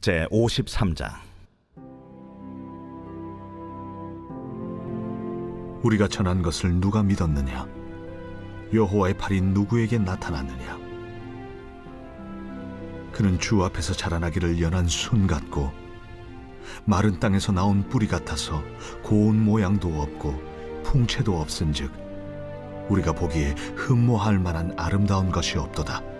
제 53장 우리가 전한 것을 누가 믿었느냐? 여호와의 팔이 누구에게 나타났느냐? 그는 주 앞에서 자라나기를 연한 순 같고 마른 땅에서 나온 뿌리 같아서 고운 모양도 없고 풍채도 없은즉 우리가 보기에 흠모할 만한 아름다운 것이 없도다.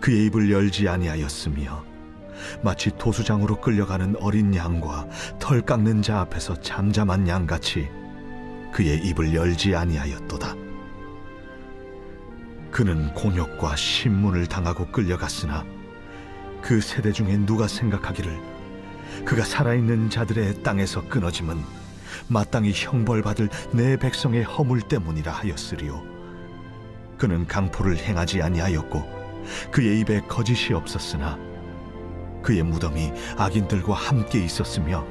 그의 입을 열지 아니하였으며 마치 도수장으로 끌려가는 어린 양과 털 깎는 자 앞에서 잠잠한 양같이 그의 입을 열지 아니하였도다. 그는 곤욕과 신문을 당하고 끌려갔으나 그 세대 중에 누가 생각하기를 그가 살아있는 자들의 땅에서 끊어짐은 마땅히 형벌받을 내 백성의 허물 때문이라 하였으리요. 그는 강포를 행하지 아니하였고 그의 입에 거짓이 없었으나 그의 무덤이 악인들과 함께 있었으며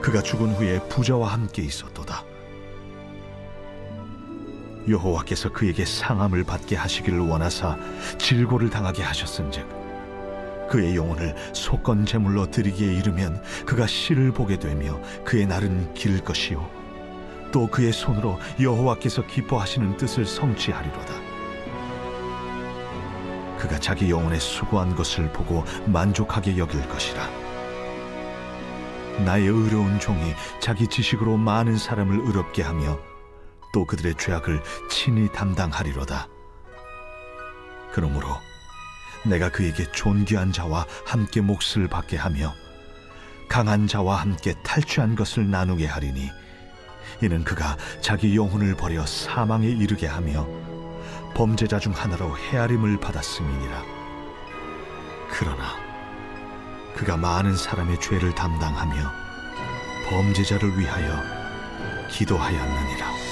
그가 죽은 후에 부자와 함께 있었도다. 여호와께서 그에게 상함을 받게 하시기를 원하사 질고를 당하게 하셨은즉 그의 영혼을 속건 제물로 드리기에 이르면 그가 씨를 보게 되며 그의 날은 길 것이요 또 그의 손으로 여호와께서 기뻐하시는 뜻을 성취하리로다. 그가 자기 영혼의 수고한 것을 보고 만족하게 여길 것이라. 나의 의로운 종이 자기 지식으로 많은 사람을 의롭게 하며 또 그들의 죄악을 친히 담당하리로다. 그러므로 내가 그에게 존귀한 자와 함께 몫을 받게 하며 강한 자와 함께 탈취한 것을 나누게 하리니 이는 그가 자기 영혼을 버려 사망에 이르게 하며 범죄자 중 하나로 헤아림을 받았음이니라. 그러나 그가 많은 사람의 죄를 담당하며 범죄자를 위하여 기도하였느니라.